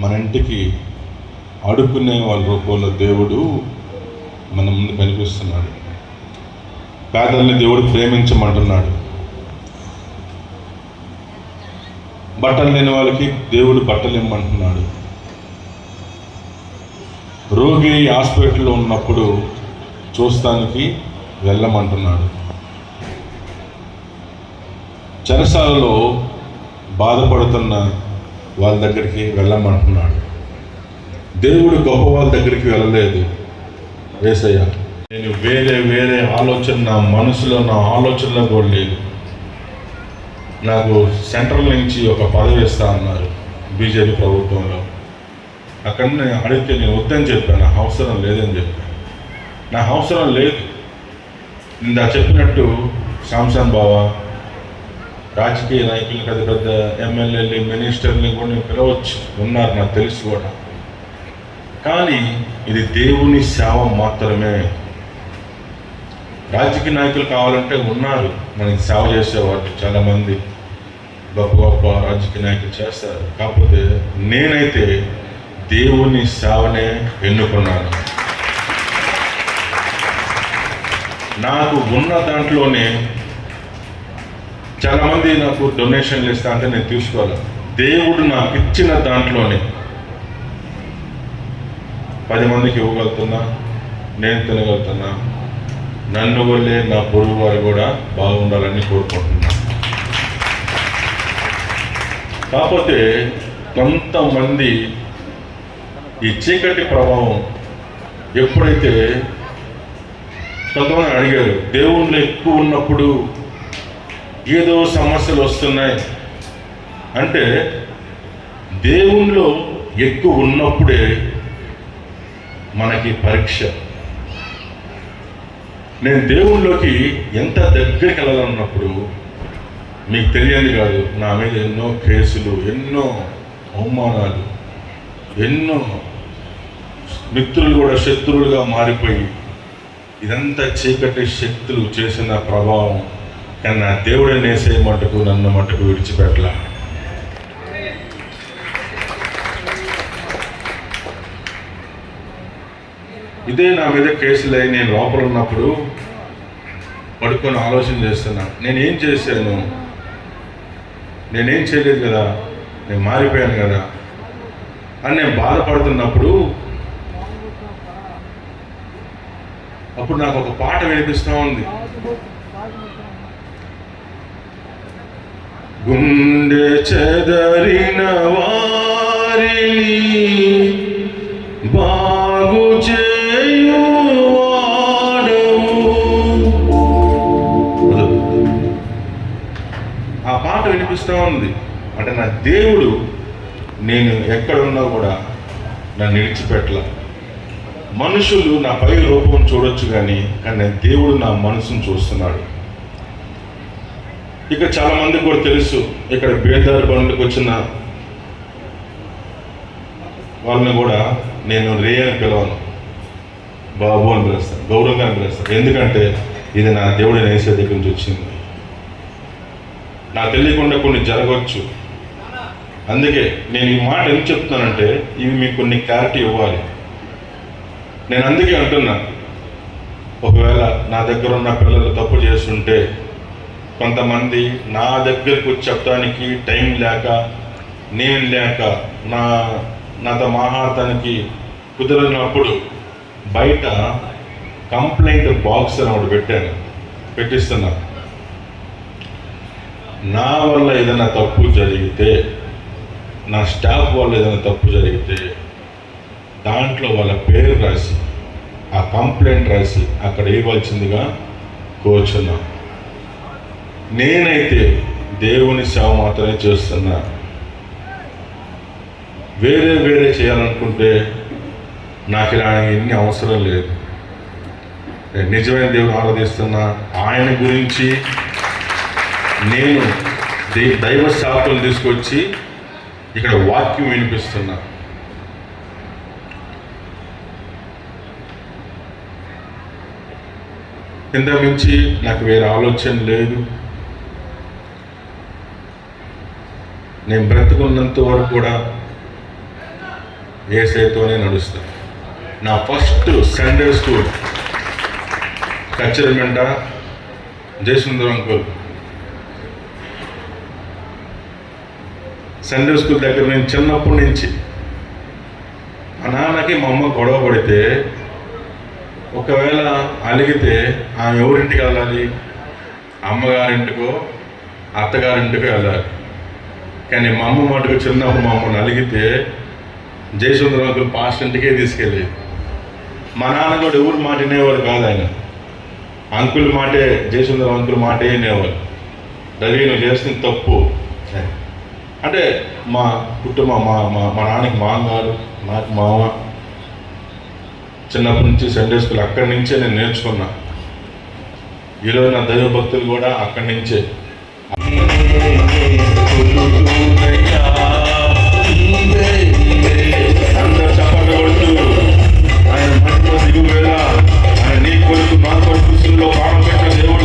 మన ఇంటికి ఆడుకునే వాళ్ళ రూపంలో దేవుడు మన ముందు కనిపిస్తున్నాడు. పేదల్ని దేవుడు ప్రేమించమంటున్నాడు. బట్టలు లేని వాళ్ళకి దేవుడు బట్టలు ఇమ్మంటున్నాడు. రోగి హాస్పిటల్లో ఉన్నప్పుడు చూస్తానికి వెళ్ళమంటున్నాడు. చెరసాలలో బాధపడుతున్న వాళ్ళ దగ్గరికి వెళ్ళమంటున్నాడు. దేవుడు గొప్ప వాళ్ళ దగ్గరికి వెళ్ళలేదు. వేసయ్య నేను వేరే వేరే ఆలోచన నా మనసులో నా ఆలోచనలో కూడా లేదు. నాకు సెంట్రల్ నుంచి ఒక పదవి ఇస్తా అన్నారు బీజేపీ ప్రభుత్వంలో. అక్కడ నేను అడిగితే నేను వద్దని చెప్పాను నాకు అవసరం లేదని చెప్పాను నాకు అవసరం లేదు. ఇందా చెప్పినట్టు శాంసన్ బావా రాజకీయ నాయకులు పెద్ద పెద్ద ఎమ్మెల్యేలు మినిస్టర్ని కూడా నేను పిలవచ్చు ఉన్నారు నాకు తెలుసు కూడా. కానీ ఇది దేవుని సేవ మాత్రమే. రాజకీయ నాయకులు కావాలంటే ఉన్నారు. మనకి సేవ చేసేవాళ్ళు చాలామంది గొప్ప గొప్ప రాజకీయ నాయకులు చేస్తారు. కాకపోతే నేనైతే దేవుని సేవనే ఎన్నుకున్నాను. నాకు ఉన్న దాంట్లోనే చాలామంది నాకు డొనేషన్లు ఇస్తా అంటే నేను తీసుకోవాలి దేవుడు నాకు ఇచ్చిన దాంట్లోనే పది మందికి ఇవ్వగలుగుతున్నా నేను తినగలుగుతున్నా. నన్ను వల్లే నా పొరుగు వారు కూడా బాగుండాలని కోరుకుంటున్నా. కాకపోతే కొంతమంది ఈ చీకటి ప్రభావం ఎప్పుడైతే కొంతమంది అడిగారు దేవుళ్ళు ఎక్కువ ఉన్నప్పుడు ఏదో సమస్యలు వస్తున్నాయి. అంటే దేవుణ్ణిలో ఎక్కువ ఉన్నప్పుడే మనకి పరీక్ష. నేను దేవుళ్ళలోకి ఎంత దగ్గరికి వెళ్ళాలన్నప్పుడు మీకు తెలియదు కాదు నా మీద ఎన్నో కేసులు ఎన్నో అవమానాలు ఎన్నో మిత్రులు కూడా శత్రువులుగా మారిపోయి ఇదంతా చీకటి శక్తులు చేసిన ప్రభావం. కానీ నా దేవుడు నేసే మటుకు నన్ను మటుకు విడిచిపెట్టల. ఇదే నా మీద కేసులై నేను లోపల ఉన్నప్పుడు పడుకొని ఆలోచన చేస్తున్నా. నేనేం చేశాను? నేనేం చేయలేదు కదా? నేను మారిపోయాను కదా? అని నేను బాధపడుతున్నప్పుడు అప్పుడు నాకు ఒక పాట వినిపిస్తూ ఉంది. గుండె చెదరిన వారిని బాగు ఆ పాట వినిపిస్తూ ఉంది. అంటే నా దేవుడు నేను ఎక్కడున్నా కూడా నన్ను విడిచిపెట్టల. మనుషులు నా పై రూపం చూడొచ్చు కానీ కానీ దేవుడు నా మనసును చూస్తున్నాడు. ఇక చాలా మందికి కూడా తెలుసు ఇక్కడ బేదారు బండ్లకు వచ్చిన వాళ్ళని కూడా నేను రే అని పిలవను. బాబు అని పిలుస్తాను గౌరవంగా అని పిలుస్తాను ఎందుకంటే ఇది నా దేవుడి నేసే దగ్గర నుంచి వచ్చింది. నాకు తెలియకుండా కొన్ని జరగవచ్చు. అందుకే నేను ఈ మాట ఎందుకు చెప్తున్నానంటే ఇవి మీకు కొన్ని క్లారిటీ ఇవ్వాలి. నేను అందుకే అంటున్నా ఒకవేళ నా దగ్గర ఉన్న పిల్లలు తప్పు చేస్తుంటే కొంతమంది నా దగ్గరకు వచ్చి చెప్పడానికి టైం లేక నేను లేక నా నాతో మాట్లాడటానికి కుదరనప్పుడు బయట కంప్లైంట్ బాక్స్ అని ఒకటి పెట్టాను. పెట్టిస్తున్నా. నా వల్ల ఏదైనా తప్పు జరిగితే నా స్టాఫ్ వల్ల ఏదైనా తప్పు జరిగితే దాంట్లో వాళ్ళ పేరు రాసి ఆ కంప్లైంట్ రాసి అక్కడ ఇవ్వాల్సిందిగా కోరుచున్నాను నేనైతే దేవుని సేవ మాత్రమే చేస్తున్నా. వేరే వేరే చేయాలనుకుంటే నాకు ఇలా ఎన్ని అవసరం లేదు. నిజమైన దేవుని ఆరాధిస్తున్నా. ఆయన గురించి నేను దై- దైవ శాఖలు తీసుకొచ్చి ఇక్కడ వాక్యం వినిపిస్తున్నా. కింద మించి నాకు వేరే ఆలోచన లేదు. నేను బ్రతుకున్నంత వరకు కూడా ఏసైతోనే నడుస్తా. నా ఫస్ట్ సండే స్కూల్ కచ్చరమెంట జయసుందరం అంకుల్ సండే స్కూల్ దగ్గర నేను చిన్నప్పటి నుంచి మా నాన్నకి మా అమ్మ గొడవ పడితే ఒకవేళ అలిగితే ఆమె ఎవరింటికి వెళ్ళాలి? అమ్మగారింటికో అత్తగారింటికో వెళ్ళాలి? కానీ మా అమ్మ మాటకు చిన్నప్పుడు మా అమ్మని అలిగితే జయసుందరం అంకుల్ పాస్ట్ ఇంటికే తీసుకెళ్ళేది మా నాన్న కూడా ఎవరు మాట వినేవాడు కాదు ఆయన. అంకుల్ మాటే జయసుందరం అంకుల్ మాటే వినేవాడు. రవి నువ్వు చేస్తుంది తప్పు. అంటే మా కుటుంబం మా మా మా నాన్నకి మామగారు నాకు మామ చిన్నప్పటి నుంచి సండే స్కూల్ అక్కడి నుంచే నేను నేర్చుకున్నా. ఈరోజు నా దైవ భక్తులు కూడా అక్కడి నుంచే. అందరూ చప్పట్లు కొడుతూ ఆయన మహిమ దిగువేళ ఆయన నీ కొడుకు నా కొడుకు దేవుడు.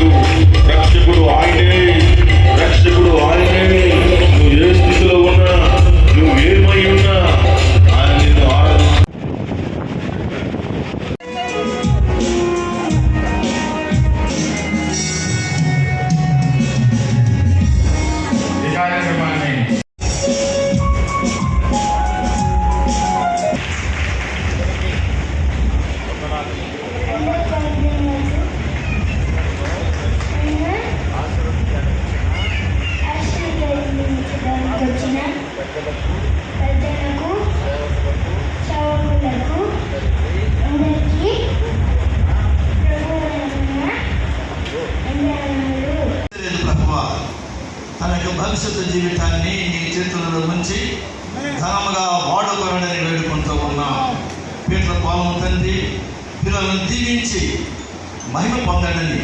మహిమ పొందడని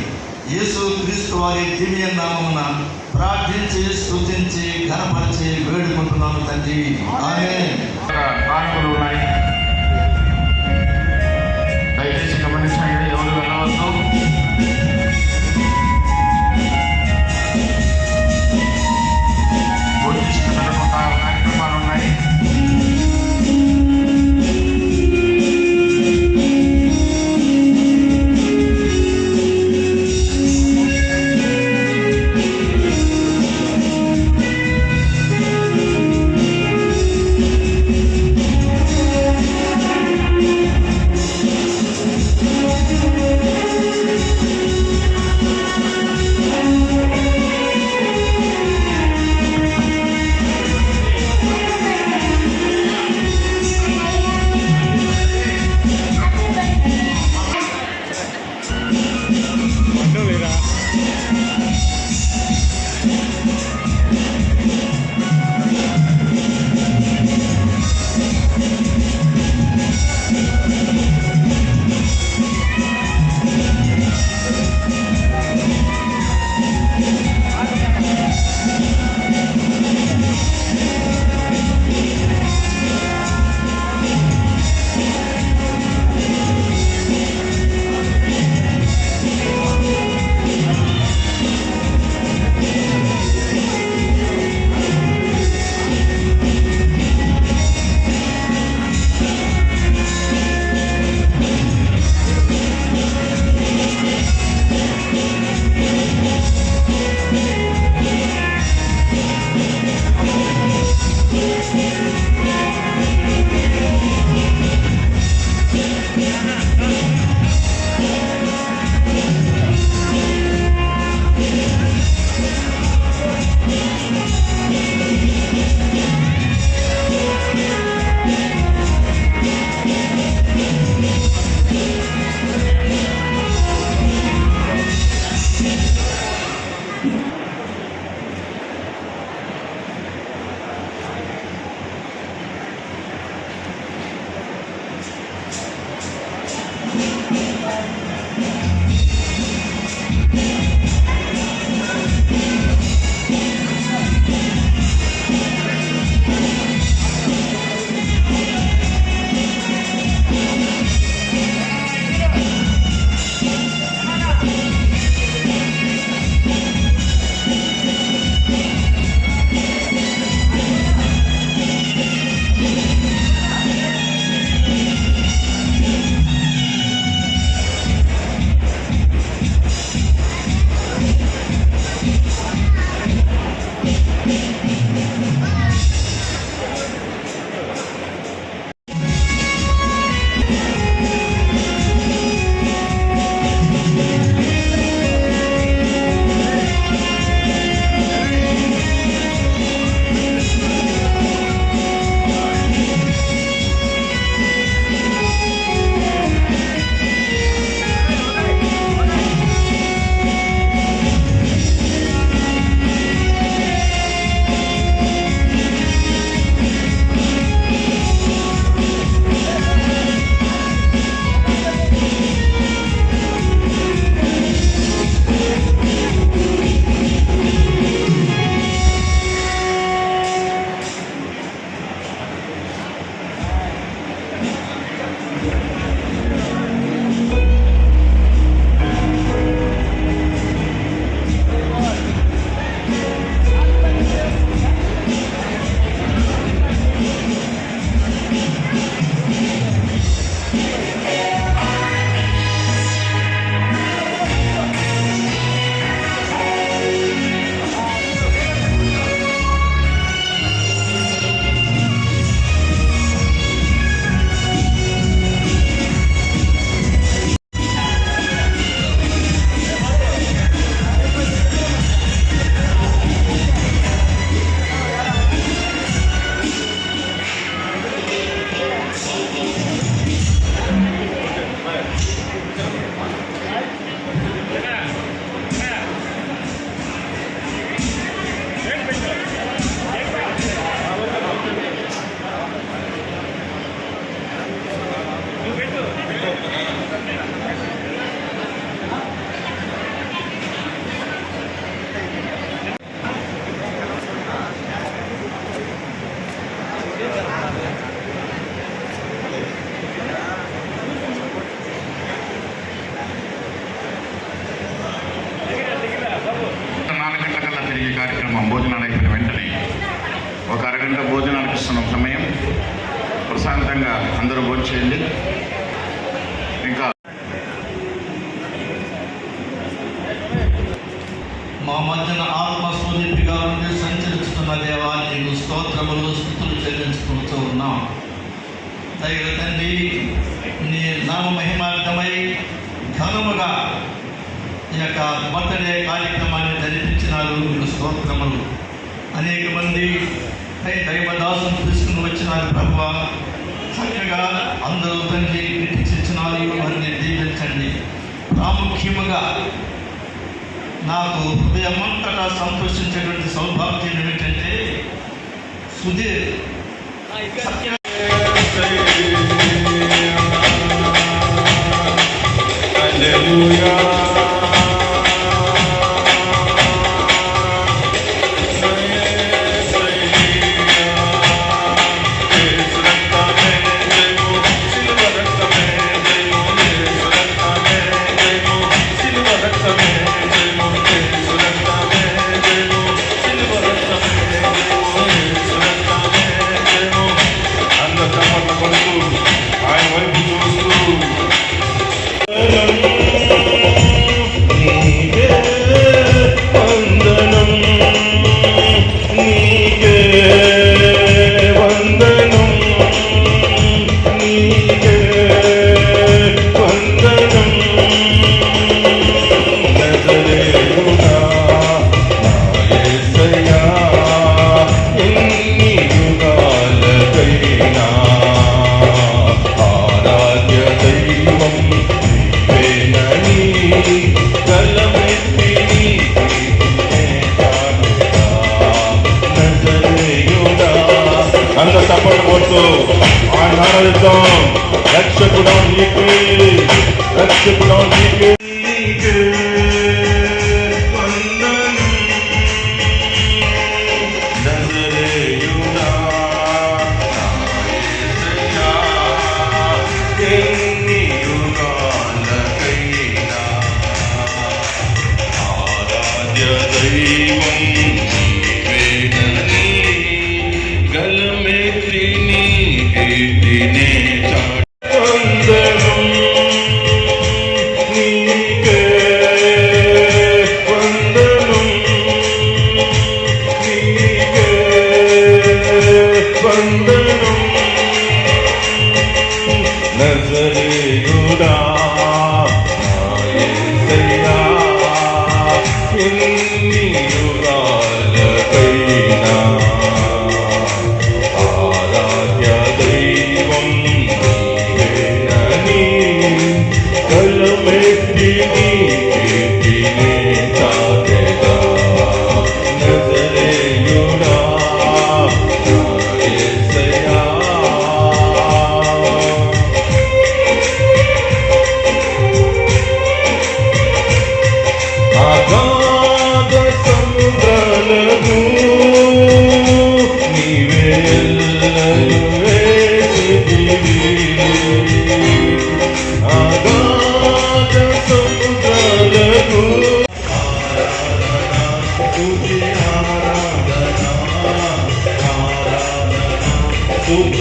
యేసు క్రీస్తు వారి దివ్య నామమున ప్రార్థించి స్తుతించి ఘనపరిచి వేడుకుంటున్నాను తండ్రి. ఆమె ఉన్నాయి. కార్యక్రమం భోజనాలు అయిపోయిన వెంటనే ఒక అరగంట భోజనానికి ఇస్తున్న సమయం ప్రశాంతంగా అందరూ భోజనం చేయండి వందనాలు మీకు స్తోత్రములు. అనేక మంది దైవదాసులు తీసుకుని వచ్చినారు ప్రభు చక్కగా అందరూ తండ్రి చిచ్చినారు వారిని దీవించండి. ప్రాముఖ్యముగా నాకు హృదయమంతటా సంతోషించేటువంటి సౌభాగ్యం ఏమిటంటే సుధీర్ Hallelujah.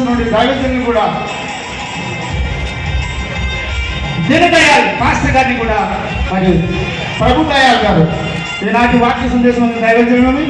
సందేశం దైవజన్ని కూడా దీనదయాల్ మాస్టర్ గారిని కూడా మరియు ప్రభు దయాల్ గారు. ఈనాటి వాక్య సందేశం దైవజనుని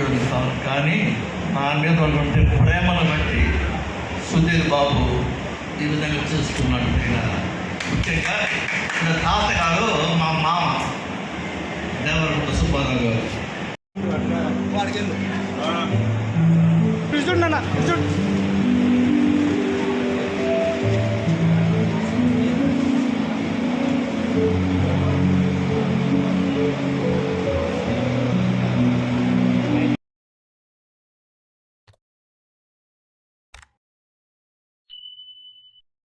నేను యోగ్యుడు కానీ నా మీద ఉన్నటువంటి ప్రేమను బట్టి సుధీర్ బాబు ఈ విధంగా చూస్తున్నాడు ప్రియులారా ముఖ్యంగా నా తాతగారు మా మామ దేవరకొండ సుబ్బారావు గారు. కూర్చోండి అన్న కూర్చోండి